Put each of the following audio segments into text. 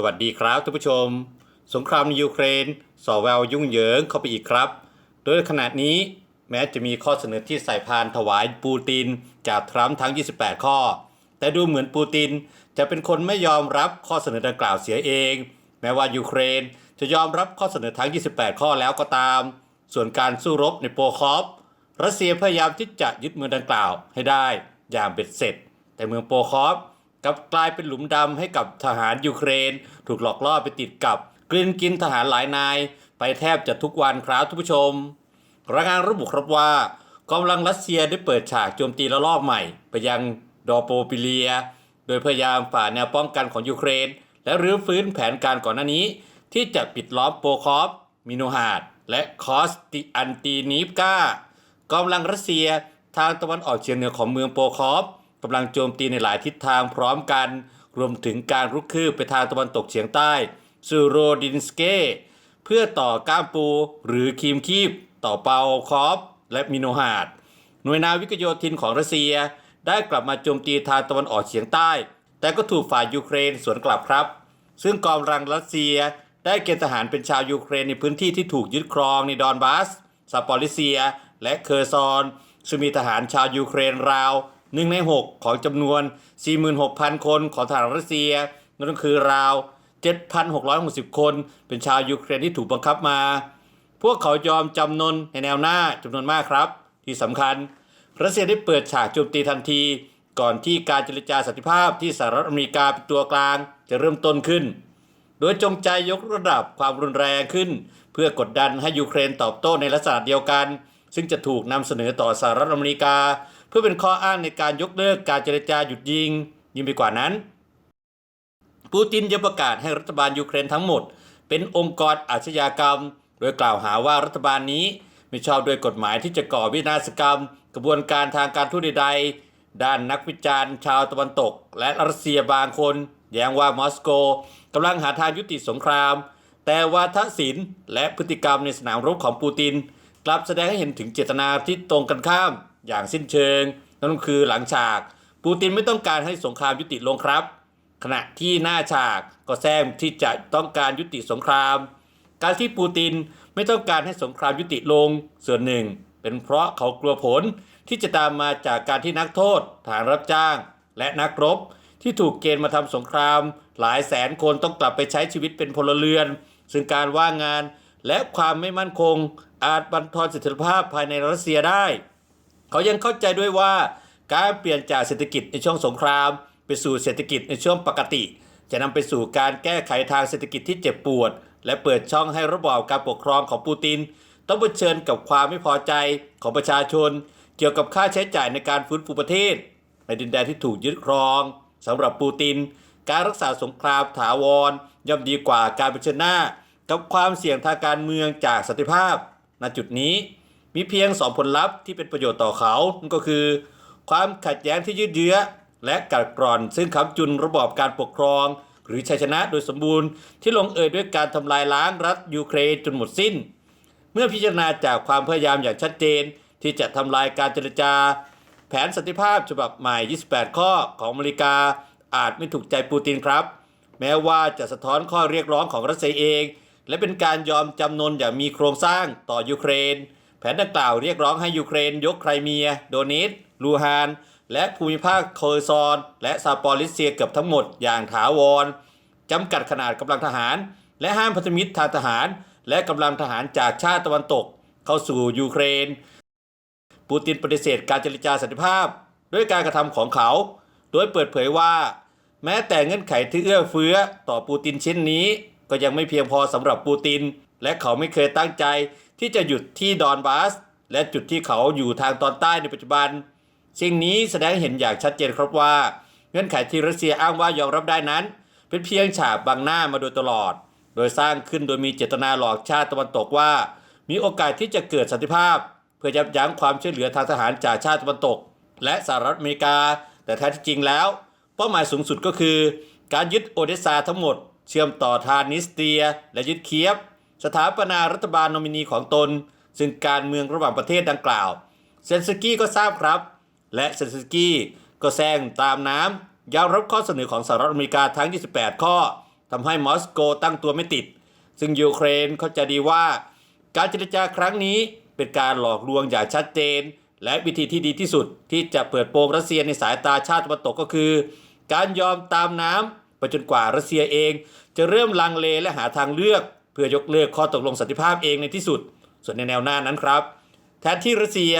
สวัสดีครับท่านผู้ชม สงครามในยูเครนส่อแววยุ่งเหยิงเข้าไปอีกครับ โดยขณะนี้แม้จะมีข้อเสนอที่ใส่พานถวายปูติน จากทรัมป์ทั้ง 28 ข้อ แต่ดูเหมือนปูตินจะเป็นคนไม่ยอมรับข้อเสนอดังกล่าวเสียเอง แม้ว่ายูเครนจะยอมรับข้อเสนอทั้ง 28 ข้อแล้วก็ตาม ส่วนการสู้รบในโปคอฟรัสเซียพยายามที่จะยึดเมืองดังกล่าวให้ได้อย่างเบ็ดเสร็จ แต่เมืองโปคอฟ กลับกลายเป็นหลุมดำให้กับทหารยูเครน ถูกหลอกล่อไปติดกับกลืนกินทหารหลายนาย ไปแทบจะทุกวันครับทุกผู้ชมรายงานระบุครับว่ากองกำลังรัสเซียได้เปิดฉากโจมตีระลอกใหม่ ไปยังดอโปปิเลีย โดยพยายามฝ่าแนวป้องกันของยูเครน และรื้อฟื้นแผนการก่อนหน้านี้ ที่จะปิดล้อมโปคอฟมิโนฮาดและคอสติอันตีนีฟกากองกำลังรัสเซียทางตะวันออกเฉียงเหนือของเมืองโปคอฟ กำลังโจมตีในหลายทิศทางพร้อมกัน รวมถึงการรุกคืบไปทางตะวันตกเฉียงใต้ซูโรดินสเกเพื่อต่อก้ามปูหรือคีมคีบ ต่อเปาคอฟและมิโนฮาดหน่วยนาวิกโยธินของรัสเซีย ได้กลับมาโจมตีทางตะวันออกเฉียงใต้ แต่ก็ถูกฝ่ายยูเครนสวนกลับครับ ซึ่งกองกำลังรัสเซียได้เกณฑ์ทหารเป็นชาวยูเครนในพื้นที่ที่ถูกยึดครองในดอนบาสซาปอริเซีย และเคอร์ซอนซึ่งมีทหารชาวยูเครนราว หนึ่งใน 6 ของจำนวน 46,000 คนของทหารรัสเซีย นั่นก็คือราว 7,660 คน เป็นชาวยูเครนที่ถูกบังคับมา พวกเขายอมจำนนในแนวหน้าจำนวนมากครับ ที่สำคัญ รัสเซียได้เปิดฉากโจมตีทันที ก่อนที่การเจรจาสันติภาพที่สหรัฐอเมริกาเป็นตัวกลางจะเริ่มต้นขึ้น โดยจงใจยกระดับความรุนแรงขึ้น เพื่อกดดันให้ยูเครนตอบโต้ในลักษณะเดียวกัน ซึ่งจะถูกนำเสนอต่อสหรัฐอเมริกา เพื่อเป็นข้ออ้างในการยกเลิกการเจรจาหยุดยิง ยิ่งไปกว่านั้น ปูตินยังประกาศให้รัฐบาลยูเครนทั้งหมด เป็นองค์กรอาชญากรรม โดยกล่าวหาว่ารัฐบาลนี้ไม่ชอบด้วยกฎหมายที่จะก่อวินาศกรรม กระบวนการทางการทูตใดๆด้านนักวิจารณ์ ชาวตะวันตก และรัสเซียบางคน แย้งว่ามอสโกกำลังหาทางยุติสงคราม แต่วาทศิลป์และพฤติกรรมในสนามรบของปูติน กลับแสดงให้เห็นถึงเจตนาที่ตรงกันข้าม อย่างสิ้นเชิง นั่นคือหลังฉาก ปูตินไม่ต้องการให้สงครามยุติลงครับ ขณะที่หน้าฉากก็แซมที่จะต้องการยุติสงคราม การที่ปูตินไม่ต้องการให้สงครามยุติลงส่วนหนึ่ง เป็นเพราะเขากลัวผลที่จะตามมาจากการที่นักโทษฐานรับจ้าง และนักรบ ที่ถูกเกณฑ์มาทำสงคราม หลายแสนคนต้องกลับไปใช้ชีวิตเป็นพลเรือน ซึ่งการว่างงานและความไม่มั่นคงอาจบั่นทอนเสถียรภาพภายในรัสเซียได้ เขายังเข้าใจด้วยว่าการเปลี่ยนจากเศรษฐกิจในช่วงสงคราม ไปสู่เศรษฐกิจในช่วงปกติ จะนำไปสู่การแก้ไขทางเศรษฐกิจที่เจ็บปวด และเปิดช่องให้ระบอบการปกครองของปูติน ต้องเผชิญกับความไม่พอใจของประชาชน เกี่ยวกับค่าใช้จ่ายในการฟื้นฟูประเทศ ในดินแดนที่ถูกยึดครองสำหรับปูติน การรักษาสงครามถาวร ย่อมดีกว่าการเผชิญหน้า กับความเสี่ยงทางการเมืองจากสันติภาพณจุดนี้ มีเพียงสองผลลัพธ์ที่เป็นประโยชน์ต่อเขานั่นก็คือ ความขัดแย้งที่ยืดเยื้อ และกัดกร่อน ซึ่งค้ำจุนระบอบการปกครอง หรือชัยชนะโดยสมบูรณ์ ที่ลงเอยด้วยการทำลายล้างรัฐยูเครนจนหมดสิ้น เมื่อพิจารณาจากความพยายามอย่างชัดเจน ที่จะทำลายการเจรจา แผนสันติภาพฉบับใหม่ 28 ข้อของอเมริกา อาจไม่ถูกใจปูตินครับ แม้ว่าจะสะท้อนข้อเรียกร้องของรัสเซียเอง และเป็นการยอมจำนนอย่างมีโครงสร้างต่อยูเครน แผนดังกล่าวเรียกร้องให้ยูเครนยกไครเมีย โดเนตลูฮาน และภูมิภาคเคอร์ซอน และซาปอริเซียเกือบทั้งหมดอย่างถาวรจำกัดขนาดกำลังทหาร และห้ามพันธมิตรทางทหาร และกำลังทหารจากชาติตะวันตก เข้าสู่ยูเครน ปูตินปฏิเสธการเจรจาสันติภาพ ด้วยการกระทำของเขา โดยเปิดเผยว่า แม้แต่เงื่อนไขที่เอื้อเฟื้อต่อปูตินเช่นนี้ ก็ยังไม่เพียงพอสำหรับปูติน และเขาไม่เคยตั้งใจ ที่จะหยุดที่ดอนบาส และจุดที่เขาอยู่ทางตอนใต้ในปัจจุบัน สิ่งนี้แสดงเห็นอย่างชัดเจนครับว่า เงื่อนไขที่รัสเซียอ้างว่ายอมรับได้นั้น เป็นเพียงฉากบังหน้ามาโดยตลอด โดยสร้างขึ้นโดยมีเจตนาหลอกชาติตะวันตกว่า มีโอกาสที่จะเกิดสันติภาพ เพื่อยับยั้งความช่วยเหลือทางทหารจากชาติตะวันตก และสหรัฐอเมริกา แต่แท้ที่จริงแล้ว เป้าหมายสูงสุดก็คือ การยึดโอเดสซาทั้งหมด เชื่อมต่อทานิสเตีย และยึดเคียฟ สถาปนารัฐบาลโนมินีของตน ซึ่งการเมืองระหว่างประเทศดังกล่าว เซนสกี้ก็ทราบครับ และเซนสกี้ก็แซงตามน้ำยอมรับข้อเสนอของสหรัฐอเมริกาทั้ง 28 ข้อทำให้มอสโกตั้งตัวไม่ติด ซึ่งยูเครนเข้าใจดีว่า การเจรจาครั้งนี้เป็นการหลอกลวงอย่างชัดเจน และวิธีที่ดีที่สุดที่จะเปิดโปงรัสเซียในสายตาชาติตะวันตกก็คือ การยอมตามน้ำไปจนกว่ารัสเซียเอง จะเริ่มลังเลและหาทางเลือก พื่อยกเลิกข้อตกลงสันติภาพเองในที่สุด ส่วนในแนวหน้านั้นครับ แทนที่รัสเซีย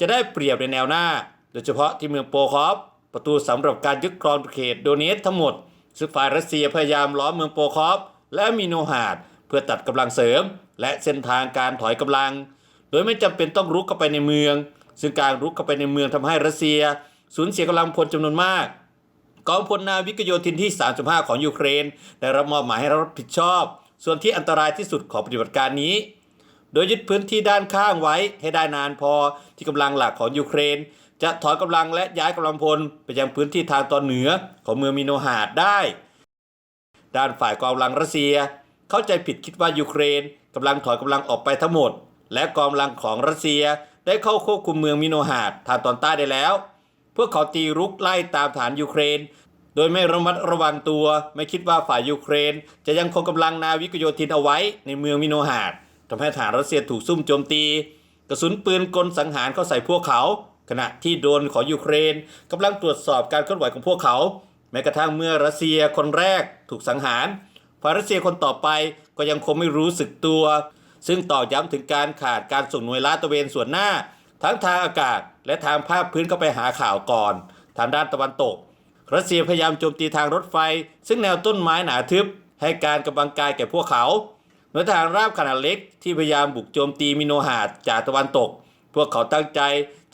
จะได้เปรียบในแนวหน้า โดยเฉพาะที่เมืองโปคอฟประตูสำหรับการยึดครองเขตโดเนตทั้งหมดซึ่งฝ่ายรัสเซียพยายามล้อมเมืองโปคอฟและมิโนฮาดเพื่อตัดกำลังเสริม และเส้นทางการถอยกำลัง โดยไม่จำเป็นต้องรุกเข้าไปในเมือง ซึ่งการรุกเข้าไปในเมืองทำให้รัสเซีย สูญเสียกำลังพลจำนวนมากกองพลนาวิกโยธินที่ 35 ของยูเครน ได้รับมอบหมายให้รับผิดชอบ ส่วนที่อันตรายที่สุดของปฏิบัติการนี้ โดยยึดพื้นที่ด้านข้างไว้ให้ได้นานพอที่กำลังหลักของยูเครน จะถอนกำลังและย้ายกำลังพลไปยังพื้นที่ทางตอนเหนือของเมืองมิโนฮาดได้ ด้านฝ่ายกองกำลังรัสเซีย เข้าใจผิดคิดว่ายูเครนกำลังถอนกำลังออกไปทั้งหมด และกองกำลังของรัสเซียได้เข้าควบคุมเมืองมิโนฮาดทางตอนใต้ได้แล้ว พวกเขาตีรุกไล่ตามฐานยูเครน โดยไม่ระมัดระวังตัว ไม่คิดว่าฝ่ายยูเครน จะยังคงกำลังนาวิกโยธินเอาไว้ในเมืองมิโนฮาดทำให้ฐานรัสเซียถูกซุ่มโจมตี กระสุนปืนกลสังหารเข้าใส่พวกเขา ขณะที่โดนของยูเครนกำลังตรวจสอบการเคลื่อนไหวของพวกเขา แม้กระทั่งเมื่อรัสเซียคนแรกถูกสังหารฝ่ายรัสเซียคนต่อไปก็ยังคงไม่รู้สึกตัว ซึ่งต่อกย้ำถึงการขาดการส่งหน่วยลาดตระเวนส่วนหน้า ทั้งทางอากาศและทางภาคพื้นเข้าไปหาข่าวก่อน ทางด้านตะวันตก รัสเซียพยายามโจมตีทางรถไฟ ซึ่งแนวต้นไม้หนาทึบ ให้การกำลังกายแก่พวกเขาหน่วยทหารราบขนาดเล็กที่พยายามบุกโจมตีมิโนฮาดจากตะวันตก พวกเขาตั้งใจ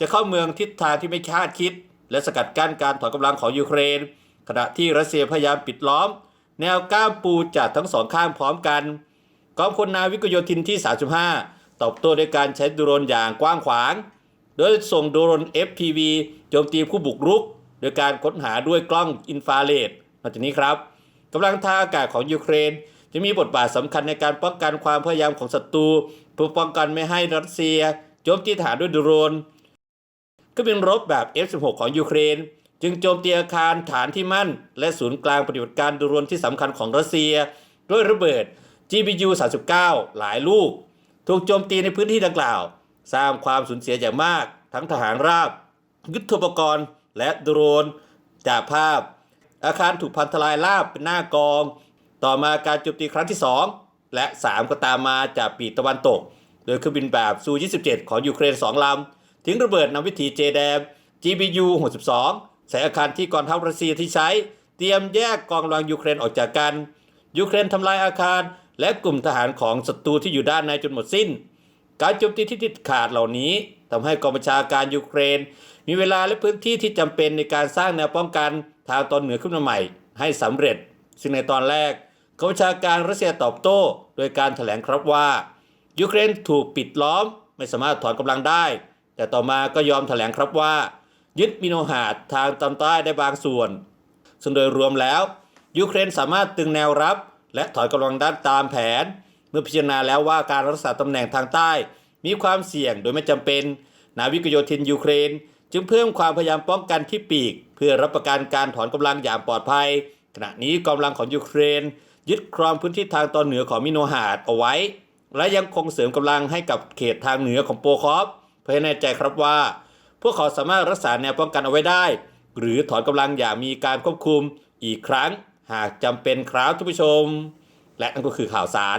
จะเข้าเมืองทิศทางที่ไม่คาดคิด และสกัดกั้นการถอนกำลังของยูเครน ขณะที่รัสเซียพยายามปิดล้อม แนวก้ามปูจากทั้งสองข้างพร้อมกันกองพลนาวิกโยธินที่ 35 ตอบโต้ด้วยการใช้โดรนอย่างกว้างขวาง โดยส่งโดรน FPV โจมตีผู้บุกรุก โดยการค้นหาด้วยกล้องอินฟราเรดนอกจากนี้ครับกำลังทางอากาศของยูเครน จะมีบทบาทสำคัญในการป้องกันความพยายามของศัตรูเพื่อป้องกันไม่ให้รัสเซียโจมตีฐานด้วยโดรนก็เป็นรบแบบ F16 ของยูเครน จึงโจมตีอาคารฐานที่มั่น และศูนย์กลางปฏิบัติการโดรนที่สำคัญของรัสเซีย ด้วยระเบิด GBU 39 หลายลูก ถูกโจมตีในพื้นที่ดังกล่าว สร้างความสูญเสียอย่างมาก ทั้งทหารราบ ยุทโธปกรณ์ และโดรนจากภาพ อาคารถูกพันทลายราบเป็นหน้ากอง ต่อมาการโจมตีครั้งที่ 2 และ 3 ก็ตามมาจากปีตะวันตก โดยเครื่องบินแบบซู 27 ของยูเครน 2 ลำทิ้งระเบิดนำวิถีเจแดม GBU 62ใส่อาคารที่กองทัพรัสเซียที่ใช้ เตรียมแยกกองกำลังยูเครนออกจากกันยูเครนทำลายอาคาร และกลุ่มทหารของศัตรูที่อยู่ด้านในจนหมดสิ้น การโจมตีที่ติดขาดเหล่านี้ทำให้กองบัญชาการยูเครน มีเวลาและพื้นที่ที่จำเป็นในการสร้างแนวป้องกันทางตอนเหนือขึ้นมาใหม่ ให้สำเร็จ ซึ่งในตอนแรกกองบัญชาการรัสเซียตอบโต้ โดยการถแถลงครับว่ายูเครนถูกปิดล้อมไม่สามารถถอนกำลังได้ แต่ต่อมาก็ยอมถแถลงครับว่า ยึดมิโนฮาดทางตอนใต้ได้บางส่วน ซึ่งโดยรวมแล้วยูเครนสามารถตึงแนวรับ และถอยกำลังด้านตามแผน เมื่อพิจารณาแล้วว่าการรักษาตำแหน่งทางใต้ มีความเสี่ยงโดยไม่จำเป็น นาวิกโยธินยูเครน จึงเพิ่มความพยายามป้องกันที่ปีก เพื่อรับประกันการถอนกำลังอย่างปลอดภัย ขณะนี้กำลังของยูเครน ยึดครองพื้นที่ทางตอนเหนือของมิโนฮาดเอาไว้ และยังคงเสริมกำลังให้กับเขตทางเหนือของโปคอฟเพื่อให้แน่ใจครับว่า พวกเขาสามารถรักษาแนวป้องกันเอาไว้ได้ หรือถอนกำลังอย่างมีการควบคุมอีกครั้ง หากจำเป็นครับท่านผู้ชม และนั่นก็คือข่าวสาร